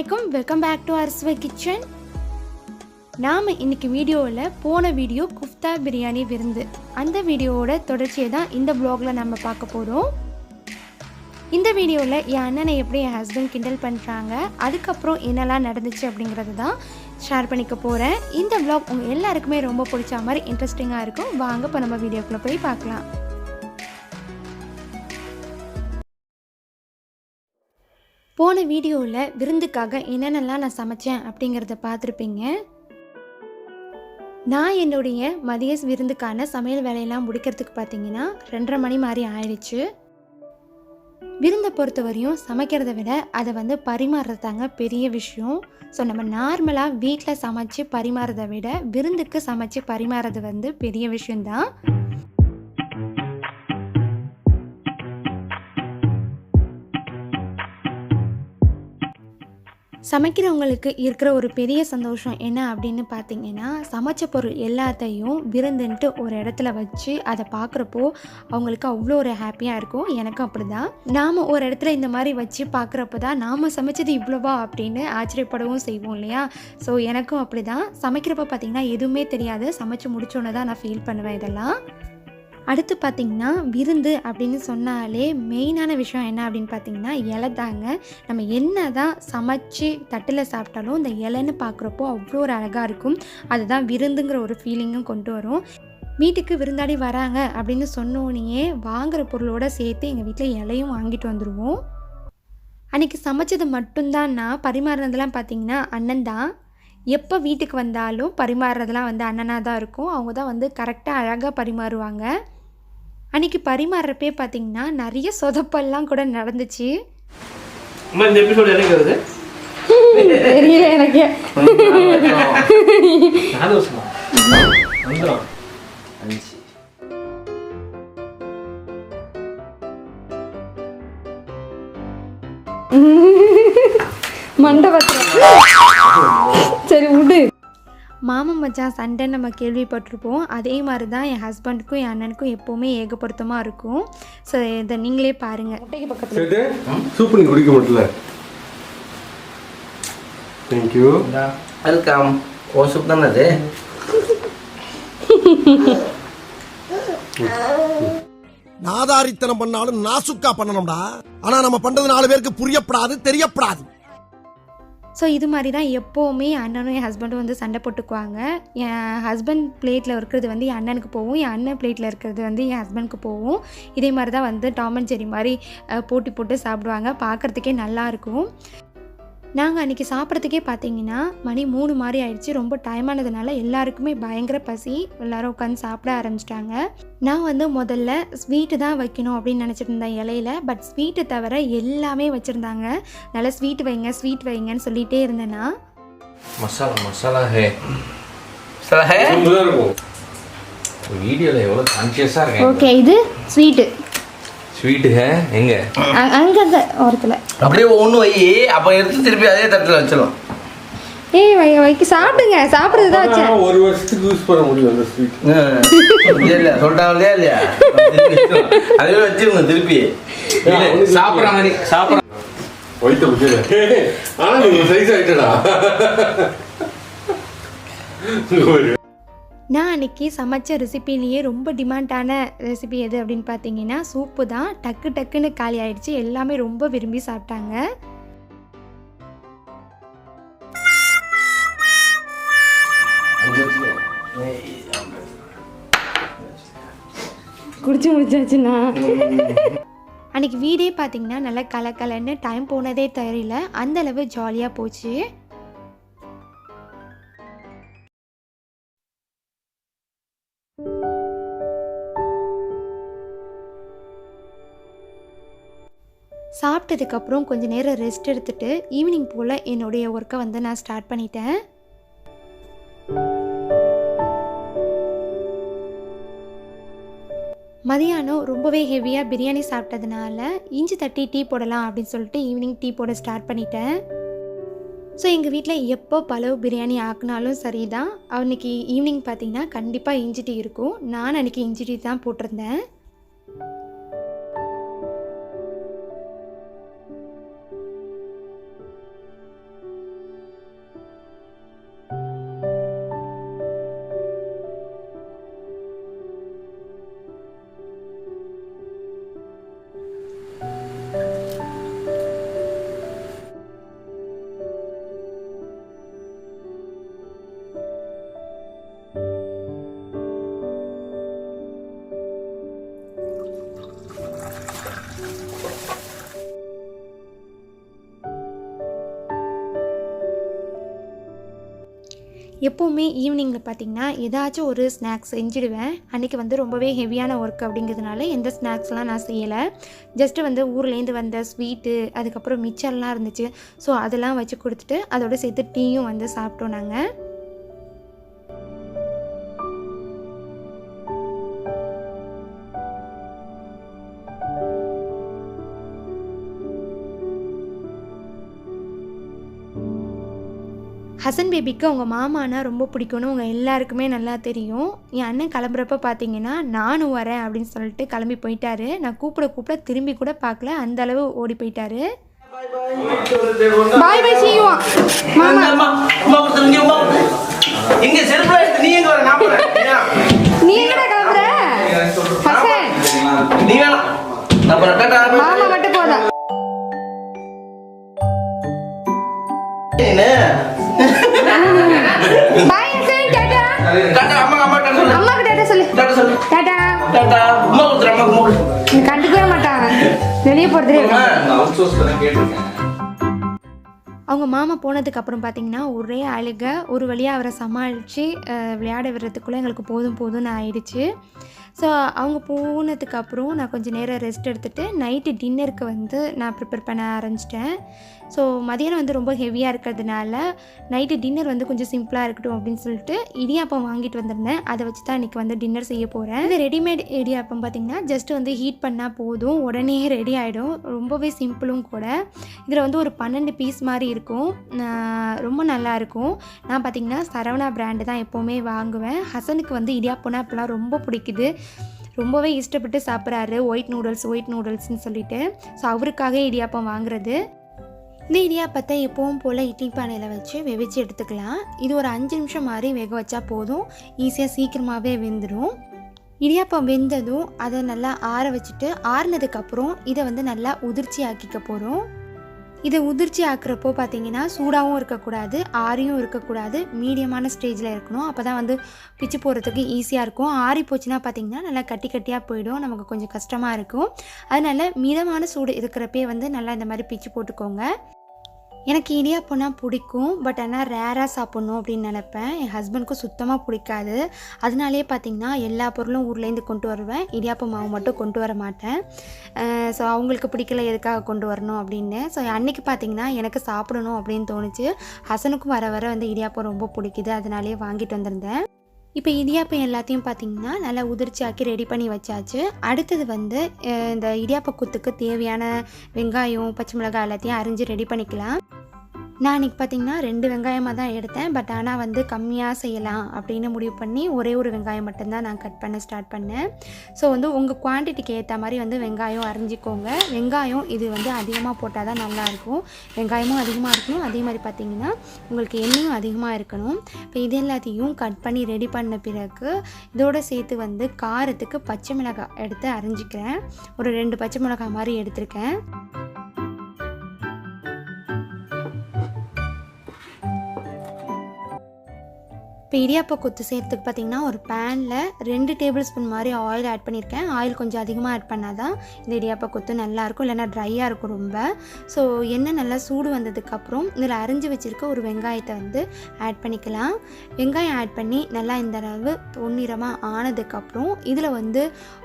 வணக்கம். Welcome back to அரசுவை kitchen நாம் இன்றைக்கி வீடியோவில் போன வீடியோ குஃப்தா பிரியாணி விருந்து. அந்த வீடியோவோட தொடர்ச்சியை தான் இந்த ப்ளாகில் நம்ம பார்க்க போகிறோம் இந்த வீடியோவில் என் அண்ணனை எப்படி என் ஹஸ்பண்ட் கிண்டல் பண்ணுறாங்க அதுக்கப்புறம் என்னெல்லாம் நடந்துச்சு அப்படிங்கிறது தான் ஷேர் பண்ணிக்க போகிறேன் இந்த ப்ளாக் உங்கள் எல்லாருக்குமே ரொம்ப பிடிச்ச மாதிரி இன்ட்ரெஸ்டிங்காக இருக்கும். வாங்க இப்போ நம்ம வீடியோக்குள்ளே போய் பார்க்கலாம். போன வீடியோவில் விருந்துக்காக என்னென்னலாம் நான் சமைச்சேன் அப்படிங்கிறத பார்த்துருப்பீங்க. நான் என்னுடைய மதிய விருந்துக்கான சமையல் வேலையெல்லாம் முடிக்கிறதுக்கு பார்த்தீங்கன்னா ரெண்டரை மணி மாதிரி ஆயிடுச்சு. விருந்தை பொறுத்த வரையும் சமைக்கிறத விட அதை வந்து பரிமாறுறதாங்க பெரிய விஷயம். ஸோ நம்ம நார்மலாக வீட்டில் சமைச்சு பரிமாறதை விட விருந்துக்கு சமைச்சு பரிமாறது வந்து பெரிய விஷயம்தான். சமைக்கிறவங்களுக்கு இருக்கிற ஒரு பெரிய சந்தோஷம் என்ன அப்படின்னு பார்த்தீங்கன்னா சமைச்ச பொருள் எல்லாத்தையும் விருந்துன்ட்டு ஒரு இடத்துல வச்சு அதை பார்க்குறப்போ அவங்களுக்கு அவ்வளோ ஒரு ஹாப்பியாக இருக்கும். எனக்கும் அப்படி தான் நாம் ஒரு இடத்துல இந்த மாதிரி வச்சு பார்க்குறப்ப தான் நாம் சமைச்சது இவ்வளோவா அப்படின்னு ஆச்சரியப்படவும் செய்வோம் இல்லையா? ஸோ எனக்கும் அப்படி தான் சமைக்கிறப்ப பார்த்தீங்கன்னா எதுவுமே தெரியாது. சமைச்சு முடிச்சோன்னு தான் நான் ஃபீல் பண்ணுவேன் இதெல்லாம். அடுத்து பார்த்திங்கன்னா விருந்து அப்படின்னு சொன்னாலே மெயினான விஷயம் என்ன அப்படின்னு பார்த்தீங்கன்னா இலை தாங்க. நம்ம என்ன தான் சமைச்சு தட்டில் சாப்பிட்டாலும் இந்த இலைன்னு பார்க்குறப்போ அவ்வளோ ஒரு அழகாக இருக்கும். அதுதான் விருந்துங்கிற ஒரு ஃபீலிங்கும் கொண்டு வரும். வீட்டுக்கு விருந்தாடி வராங்க அப்படின்னு சொன்னோடனே வாங்குற பொருளோட சேர்த்து எங்கள் வீட்டில் இலையும் வாங்கிட்டு வந்துடுவோம் அன்றைக்கி சமைச்சது மட்டும்தான். நான் பரிமாறினதெல்லாம் பார்த்தீங்கன்னா அண்ணன் தான். எப்போ வீட்டுக்கு வந்தாலும் பரிமாறுறதெல்லாம் வந்து அண்ணனாக தான் இருக்கும். அவங்க தான் வந்து கரெக்டாக அழகாக பரிமாறுவாங்க. அன்றைக்கி பரிமாறுறப்பே பார்த்தீங்கன்னா நிறைய சொதப்பெல்லாம் கூட நடந்துச்சு. அம்மா இந்த எபிசோடு எனக்கு வருது தெரியல எனக்கு. மண்டபத்தில். சரி விடு மாமன் மச்சான் சண்டை நம்ம கேள்விப்பட்டிருப்போம். அதே மாதிரி தான் என் ஹஸ்பண்டுக்கும் என் அண்ணனுக்கும் எப்போவுமே ஏகப்படுத்தமாக இருக்கும். ஸோ இதை நீங்களே பாருங்கள் முட்டைக்கு பக்கத்தில். சூப் நீ குடிக்க முடியல தேங்க்யூ வெல்கம் ஓ சூப் தானே அது? நாதாரித்தனம் பண்ணாலும் நாசுக்கா பண்ணணும்டா. ஆனா நம்ம பண்றது நாலு பேருக்கு புரியப்படாது தெரியப்படாது. ஸோ இது மாதிரி தான் எப்போவுமே என் அண்ணனும் என் ஹஸ்பண்டும் வந்து சண்டை போட்டுக்குவாங்க. என் ஹஸ்பண்ட் பிளேட்டில் இருக்கிறது வந்து என் அண்ணனுக்கு போகும். என் அண்ணன் பிளேட்டில் இருக்கிறது வந்து என் ஹஸ்பண்டுக்கு போகும். இதே மாதிரி தான் வந்து டாம் அண்ட் ஜெரி மாதிரி போட்டி போட்டு சாப்பிடுவாங்க. பார்க்குறதுக்கே நல்லாயிருக்கும் நாங்கள் அன்றைக்கி சாப்பிட்றதுக்கே பார்த்தீங்கன்னா மணி மூணு மாதிரி ஆயிடுச்சு. ரொம்ப டைம் ஆனதுனால எல்லாருக்குமே பயங்கர பசி. எல்லாரும் உட்காந்து சாப்பிட ஆரம்பிச்சிட்டாங்க. நான் வந்து முதல்ல ஸ்வீட்டு தான் வைக்கணும் அப்படின்னு நினச்சிட்டு இருந்தேன் இலையில. பட் ஸ்வீட்டை தவிர எல்லாமே வச்சுருந்தாங்க. நல்லா ஸ்வீட் வைங்க ஸ்வீட் வைங்கன்னு சொல்லிகிட்டே இருந்தேன்னா மசாலா மசாலா ஹே. மசாலா ஹே. வீடியோவில் எவ்வளோ கான்சியஸாக இருக்கேன். ஓகே இது ஸ்வீட்டு ஸ்வீட்டு ஹே எங்க? அங்கே ஓரத்தில். அப்படியே ஒன்று வை. அப்போ எடுத்து திருப்பி அதே தட்டில் வச்சிடலாம் ஏய் வை வைக்க சாப்பிடுங்க. சாப்பிட்றது தான் வச்சேன். ஒரு வருஷத்துக்கு யூஸ் பண்ண முடியும் அந்த ஸ்வீட் இல்லையா இல்லையா சொல்லிட்டாங்க இல்லையா? அதே வச்சிருங்க திருப்பி. சாப்பிட்ற மாதிரி சாப்பிட்ற வயிற்று பிடிச்சல ஆனா நீங்க சைஸ் ஆயிட்டடா. நான் அன்னைக்கு சமைச்ச ரெசிபிலேயே ரொம்ப டிமாண்டான ரெசிபி எது அப்படின்னு பார்த்தீங்கன்னா சூப்பு தான். டக்கு டக்குன்னு காலி ஆயிடுச்சு. எல்லாமே ரொம்ப விரும்பி சாப்பிட்டாங்க. குடிச்சு முடிச்சாச்சுண்ணா. அன்னைக்கு வீடே பார்த்தீங்கன்னா நல்லா கலக்கலன்னு டைம் போனதே தெரியல. அந்த அளவு ஜாலியாக போச்சு. சாப்பிட்டதுக்கப்புறம் கொஞ்சம் நேரம் ரெஸ்ட் எடுத்துட்டு ஈவினிங் போல் என்னுடைய ஒர்க்கை வந்து நான் ஸ்டார்ட் பண்ணிட்டேன். மதியானம் ரொம்பவே ஹெவியாக பிரியாணி சாப்பிட்டதுனால இஞ்சி தட்டி டீ போடலாம் அப்படின்னு சொல்லிட்டு ஈவினிங் டீ போட ஸ்டார்ட் பண்ணிட்டேன். ஸோ எங்கள் வீட்டில் எப்போ பலவு பிரியாணி ஆக்குனாலும் சரி தான் அன்னைக்கு ஈவினிங் பார்த்தீங்கன்னா கண்டிப்பாக இஞ்சி டீ இருக்கும். நான் அன்றைக்கி இஞ்சி டீ தான் போட்டிருந்தேன். எப்போவுமே ஈவினிங்கில் பார்த்தீங்கன்னா ஏதாச்சும் ஒரு ஸ்நாக்ஸ் செஞ்சுடுவேன். அன்றைக்கி வந்து ரொம்பவே ஹெவியான ஒர்க் அப்படிங்கிறதுனால எந்த ஸ்நாக்ஸ்லாம் நான் செய்யலை. ஜஸ்ட்டு வந்து ஊர்லேருந்து வந்த ஸ்வீட்டு அதுக்கப்புறம் மிச்சர்லாம் இருந்துச்சு. ஸோ அதெல்லாம் வச்சு கொடுத்துட்டு அதோட சேர்த்து டீயும் வந்து சாப்பிட்டோம் நாங்கள் ஹசன் பேபிக்கு அவங்க மாமானா ரொம்ப பிடிக்கும்னு உங்கள் எல்லாருக்குமே நல்லா தெரியும். என் அண்ணன் கிளம்புறப்ப பார்த்தீங்கன்னா நானும் வரேன் அப்படின்னு சொல்லிட்டு கிளம்பி போயிட்டாரு. நான் கூப்பிட கூப்பிட திரும்பி கூட பார்க்கல. அந்த அளவு ஓடி போயிட்டாரு. பாய் பாய் எடுத்து நீ எங்க வர? நான் போறேன். ஏன்? நீ எங்கடா கிளம்புற? ஹசன் நீ வேணாம். மாமா மட்டும் போதா நீனு. பாய் ஹசன் டாடா. டாடா அம்மா அம்மா டாடா சொல்லு. அம்மாக்கு டாடா சொல்லு. டாடா சொல்லு. டாடா. டாடா அம்மா கொடுத்துரு அம்மா கொடுத்துரு. நீ கண்டுக்கவே மாட்டான். வெளியே போகிறதுலே அம்மா, அவுட் சோர்ஸ் பண்ண கேட்டிருக்கேன். அவங்க மாமா போனதுக்கு அப்புறம் பார்த்தீங்கன்னா ஒரே அழுக ஒரு வழியாக அவரை சமாளித்து விளையாட விடுறதுக்குள்ளே எங்களுக்கு போதும் போதும்னு ஆயிடுச்சு. ஸோ அவங்க போனதுக்கு அப்புறம் நான் கொஞ்சம் நேரம் ரெஸ்ட் எடுத்துகிட்டு நைட்டு டின்னருக்கு வந்து நான் ப்ரிப்பேர் பண்ண ஆரம்பிச்சிட்டேன். ஸோ மதியானம் வந்து ரொம்ப ஹெவியாக இருக்கிறதுனால நைட்டு டின்னர் வந்து கொஞ்சம் சிம்பிளாக இருக்கட்டும் அப்படின்னு சொல்லிட்டு இடியாப்பம் வாங்கிட்டு வந்திருந்தேன். அதை வச்சு தான் இன்றைக்கி வந்து டின்னர் செய்ய போகிறேன் இந்த ரெடிமேட் இடியாப்பம் பார்த்திங்கன்னா ஜஸ்ட் வந்து ஹீட் பண்ணால் போதும். உடனே ரெடி ஆகிடும் ரொம்பவே சிம்பிளும் கூட. இதில் வந்து ஒரு பன்னெண்டு பீஸ் மாதிரி இருக்கும். ரொம்ப நல்லாயிருக்கும் நான் பார்த்திங்கன்னா சரவணா பிராண்டு தான் எப்போவுமே வாங்குவேன். ஹசனுக்கு வந்து இடியாப்பம்னா இப்போலாம் ரொம்ப பிடிக்குது. ரொம்பவே இஷ்டப்பட்டு சாப்பிட்றாரு. ஒயிட் நூடுல்ஸ் ஒயிட் நூடுல்ஸ்னு சொல்லிட்டு. ஸோ அவருக்காக இடியாப்பம் வாங்குறது. இந்த இடியாப்பத்தை எப்பவும் போல் இட்லி பானையில் வச்சு வெவிச்சு எடுத்துக்கலாம். இது ஒரு அஞ்சு நிமிஷம் மாதிரி வேக வச்சா போதும். ஈஸியாக சீக்கிரமாகவே வெந்துடும் இடியாப்பம் வெந்ததும் அதை நல்லா ஆற வச்சுட்டு ஆறினதுக்கப்புறம் இதை வந்து நல்லா உதிர்ச்சி ஆக்கிக்க போகிறோம் இதை உதிர்ச்சி ஆக்குறப்போ பார்த்தீங்கன்னா சூடாகவும் இருக்கக்கூடாது ஆறியும் இருக்கக்கூடாது மீடியமான ஸ்டேஜில் இருக்கணும். அப்போ தான் வந்து பிச்சு போடுறதுக்கு ஈஸியாக இருக்கும். ஆறி போச்சுன்னா பார்த்தீங்கன்னா நல்லா கட்டி கட்டியாக போயிடும். நமக்கு கொஞ்சம் கஷ்டமாக இருக்கும். அதனால மிதமான சூடு இருக்கிறப்பே வந்து நல்லா இந்த மாதிரி பிச்சு போட்டுக்கோங்க. எனக்கு இடியாப்பம்னா பிடிக்கும் பட் ஆனால் ரேராக சாப்பிட்ணும் அப்படின்னு நினப்பேன். என் ஹஸ்பண்ட்க்கும் சுத்தமாக பிடிக்காது. அதனாலே பார்த்தீங்கன்னா எல்லா பொருளும் ஊர்லேருந்து கொண்டு வருவேன். இடியாப்ப மாவு மட்டும் கொண்டு வர மாட்டேன். ஸோ அவங்களுக்கு பிடிக்கல எதுக்காக கொண்டு வரணும் அப்படின்னு. ஸோ அன்னைக்கு பார்த்தீங்கன்னா எனக்கு சாப்பிடணும் அப்படின்னு தோணுச்சு. ஹசனுக்கும் வர வர வந்து இடியாப்பம் ரொம்ப பிடிக்குது. அதனாலே வாங்கிட்டு வந்திருந்தேன். இப்போ இடியாப்பம் எல்லாத்தையும் பார்த்தீங்கன்னா நல்லா உதிர்ச்சியாக்கி ரெடி பண்ணி வச்சாச்சு. அடுத்தது வந்து இந்த இடியாப்ப குத்துக்கு தேவையான வெங்காயம் பச்சை மிளகாய் எல்லாத்தையும் அரிஞ்சு ரெடி பண்ணிக்கலாம். நான் இன்றைக்கி பார்த்தீங்கன்னா ரெண்டு வெங்காயமாக தான் எடுத்தேன். பட் ஆனால் வந்து கம்மியாக செய்யலாம் அப்படின்னு முடிவு பண்ணி ஒரே ஒரு வெங்காயம் மட்டும்தான் நான் கட் பண்ண ஸ்டார்ட் பண்ணேன். ஸோ வந்து உங்கள் குவான்டிட்டிக்கு ஏற்ற மாதிரி வந்து வெங்காயம் அரிஞ்சிக்கோங்க வெங்காயம் இது வந்து அதிகமாக போட்டால் தான் நல்லாயிருக்கும் வெங்காயமும் அதிகமாக இருக்கணும். அதே மாதிரி பார்த்தீங்கன்னா உங்களுக்கு எண்ணெயும் அதிகமாக இருக்கணும். இப்போ இது எல்லாத்தையும் கட் பண்ணி ரெடி பண்ண பிறகு இதோடு சேர்த்து வந்து காரத்துக்கு பச்சை மிளகாய் எடுத்து அரிஞ்சிக்கிறேன் ஒரு ரெண்டு பச்சை மிளகாய் மாதிரி எடுத்திருக்கேன். இப்போ இடியாப்ப கொத்து செய்கிறதுக்கு பார்த்தீங்கன்னா ஒரு பேனில் ரெண்டு டேபிள் ஸ்பூன் மாதிரி ஆயில் ஆட் பண்ணியிருக்கேன். ஆயில் கொஞ்சம் அதிகமாக ஆட் பண்ணால் தான் இந்த இடியாப்ப கொத்து நல்லாயிருக்கும் இல்லைன்னா ட்ரையாக இருக்கும் ரொம்ப. ஸோ எண்ணெய் நல்லா சூடு வந்ததுக்கப்புறம் இதில் அரிஞ்சு வச்சுருக்க ஒரு வெங்காயத்தை வந்து ஆட் பண்ணிக்கலாம். வெங்காயம் ஆட் பண்ணி நல்லா இந்த அளவு பொன்னிறமாக ஆனதுக்கப்புறம் இதில் வந்து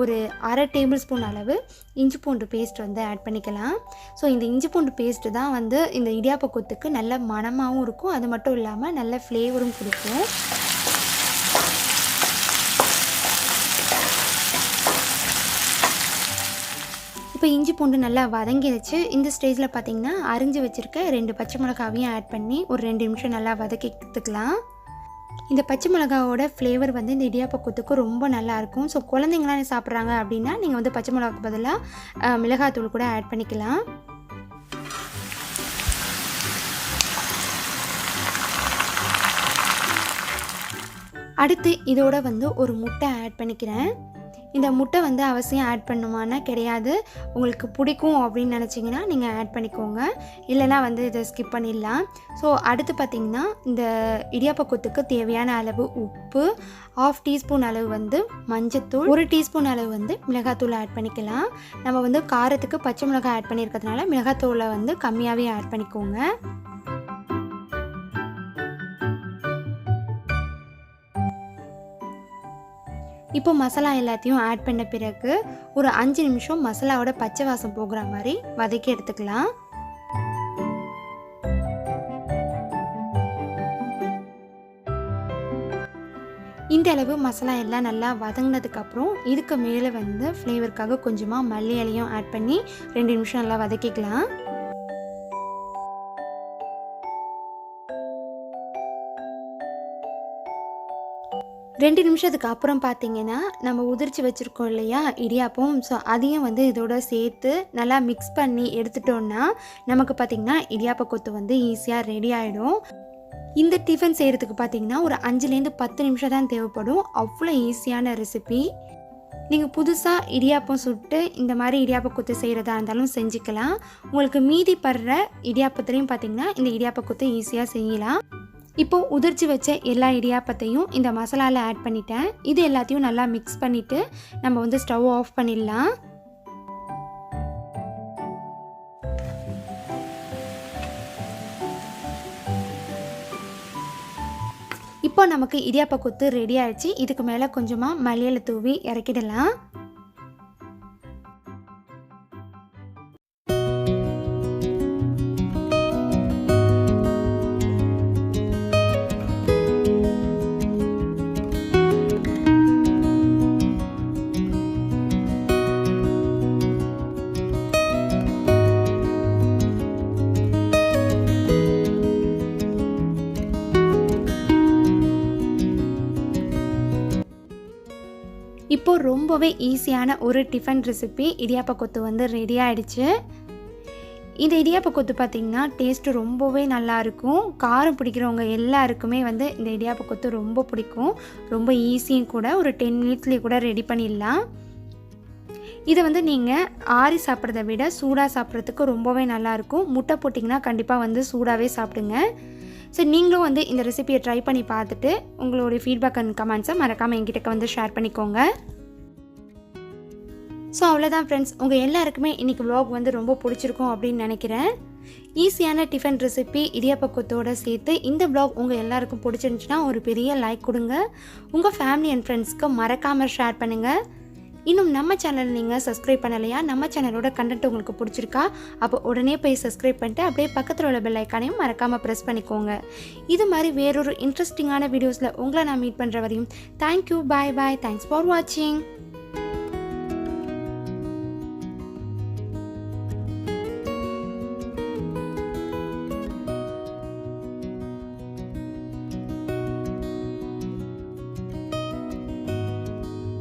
ஒரு அரை டேபிள் ஸ்பூன் அளவு இஞ்சி பூண்டு பேஸ்ட் வந்து ஆட் பண்ணிக்கலாம். ஸோ இந்த இஞ்சி பூண்டு பேஸ்ட்டு தான் வந்து இந்த இடியாப்ப கொத்துக்கு நல்ல மணமாகவும் இருக்கும். அது மட்டும் இல்லாமல் நல்ல ஃப்ளேவரும் கொடுக்கும். இப்போ இஞ்சி பூண்டு நல்லா வதங்கிடுச்சு. இந்த ஸ்டேஜில் பார்த்தீங்கன்னா அரிஞ்சு வச்சுருக்க ரெண்டு பச்சை மிளகாவையும் ஆட் பண்ணி ஒரு ரெண்டு நிமிஷம் நல்லா வதக்கித்துக்கலாம் இந்த பச்சை மிளகாவோட ஃப்ளேவர் வந்து இந்த இடியாப்பக்கூத்துக்கு ரொம்ப நல்லாயிருக்கும் ஸோ குழந்தைங்களாம் சாப்பிட்றாங்க அப்படின்னா நீங்கள் வந்து பச்சை மிளகாக்கு பதிலாக மிளகாத்தூள் கூட ஆட் பண்ணிக்கலாம். அடுத்து இதோட வந்து ஒரு முட்டை ஆட் பண்ணிக்கிறேன். இந்த முட்டை வந்து அவசியம் ஆட் பண்ணுமானா கிடையாது. உங்களுக்கு பிடிக்கும் அப்படின்னு நினச்சிங்கன்னா நீங்கள் ஆட் பண்ணிக்கோங்க. இல்லைனா வந்து இதை ஸ்கிப் பண்ணிடலாம். ஸோ அடுத்து பார்த்திங்கன்னா இந்த இடியாப்ப கொத்துக்கு தேவையான அளவு உப்பு ஆஃப் டீஸ்பூன் அளவு வந்து மஞ்சத்தூள் ஒரு டீஸ்பூன் அளவு வந்து மிளகாத்தூள் ஆட் பண்ணிக்கலாம். நம்ம வந்து காரத்துக்கு பச்சை மிளகாய் ஆட் பண்ணியிருக்கிறதுனால மிளகாத்தூளை வந்து கம்மியாகவே ஆட் பண்ணிக்கோங்க. இப்போ மசாலா எல்லாத்தையும் ஆட் பண்ண பிறகு ஒரு அஞ்சு நிமிஷம் மசாலாவோட பச்சை வாசம் போகிற மாதிரி வதக்கி எடுத்துக்கலாம். இந்த அளவு மசாலா எல்லாம் நல்லா வதங்கினதுக்கப்புறம் இதுக்கு மேலே வந்து ஃப்ளேவருக்காக கொஞ்சமாக மல்லி இலையும் ஆட் பண்ணி ரெண்டு நிமிஷம் நல்லா வதக்கிக்கலாம். ரெண்டு நிமிஷத்துக்கு அப்புறம் பார்த்தீங்கன்னா நம்ம உதிர்ச்சி வச்சுருக்கோம் இல்லையா? இடியாப்பம். ஸோ அதையும் வந்து இதோட சேர்த்து நல்லா மிக்ஸ் பண்ணி எடுத்துட்டோன்னா நமக்கு பார்த்திங்கன்னா இடியாப்ப கொத்து வந்து ஈஸியாக ரெடி ஆகிடும் இந்த டிஃபன் செய்கிறதுக்கு பார்த்தீங்கன்னா ஒரு அஞ்சுலேருந்து பத்து நிமிஷம் தான் தேவைப்படும். அவ்வளோ ஈஸியான ரெசிபி நீங்கள் புதுசாக இடியாப்பம் சுட்டு இந்த மாதிரி இடியாப்ப கொத்து செய்கிறதா இருந்தாலும் செஞ்சுக்கலாம். உங்களுக்கு மீதி படுற இடியாப்பத்துலேயும் பார்த்தீங்கன்னா இந்த இடியாப்ப கொத்து ஈஸியாக செய்யலாம். இப்போ உதிர்ச்சி வச்ச எல்லா இடியாப்பத்தையும் இந்த மசாலாவில் ஆட் பண்ணிட்டேன். இது எல்லாத்தையும் நல்லா மிக்ஸ் பண்ணிவிட்டு நம்ம வந்து ஸ்டவ் ஆஃப் பண்ணிடலாம். இப்போ நமக்கு இடியாப்ப கொத்து ரெடி ஆயிடுச்சு. இதுக்கு மேலே கொஞ்சமாக மல்லியில் தூவி இறக்கிடலாம். இப்போ ரொம்பவே ஈஸியான ஒரு டிஃபன் ரெசிபி இடியாப்ப கொத்து வந்து ரெடி ஆயிடுச்சு. இந்த இடியாப்ப கொத்து பார்த்திங்கன்னா டேஸ்ட்டு ரொம்பவே நல்லா இருக்கும். காரம் பிடிக்கிறவங்க எல்லாருக்குமே வந்து இந்த இடியாப்ப கொத்து ரொம்ப பிடிக்கும். ரொம்ப ஈஸியும் கூட ஒரு டென் மினிட்ஸ்லேயே கூட ரெடி பண்ணிடலாம். இதை வந்து நீங்கள் ஆறி சாப்பிட்றத விட சூடாக சாப்பிட்றதுக்கு ரொம்பவே நல்லாயிருக்கும் முட்டை போட்டிங்கன்னா கண்டிப்பாக வந்து சூடாகவே சாப்பிடுங்க. ஸோ நீங்களும் வந்து இந்த ரெசிபியை ட்ரை பண்ணி பார்த்துட்டு உங்களுடைய ஃபீட்பேக் அண்ட் கமெண்ட்ஸை மறக்காமல் எங்கிட்ட வந்து ஷேர் பண்ணிக்கோங்க. ஸோ அவ்வளோதான் ஃப்ரெண்ட்ஸ் உங்கள் எல்லாருக்குமே இன்றைக்கி வ்ளாக் வந்து ரொம்ப பிடிச்சிருக்கும் அப்படின்னு நினைக்கிறேன். ஈஸியான டிஃபன் ரெசிபி இடியாப்பக்கத்தோடு சேர்த்து இந்த ப்ளாக் உங்கள் எல்லாருக்கும் பிடிச்சிருந்துச்சுன்னா ஒரு பெரிய லைக் கொடுங்க. உங்கள் ஃபேமிலி அண்ட் ஃப்ரெண்ட்ஸ்க்கு மறக்காமல் ஷேர் பண்ணுங்கள் இன்னும் நம்ம சேனல் நீங்கள் சப்ஸ்கிரைப் பண்ணலையா? நம்ம சேனலோட கண்டென்ட் உங்களுக்கு பிடிச்சிருக்கா? அப்போ உடனே போய் சப்ஸ்கிரைப் பண்ணிட்டு அப்படியே பக்கத்தில் உள்ள பெல் ஐக்கானையும் மறக்காமல் ப்ரெஸ் பண்ணிக்கோங்க. இது மாதிரி வேறொரு இன்ட்ரெஸ்டிங்கான வீடியோஸில் உங்களை நான் மீட் பண்ணுற வரையும் thank you bye bye thanks for வாட்சிங்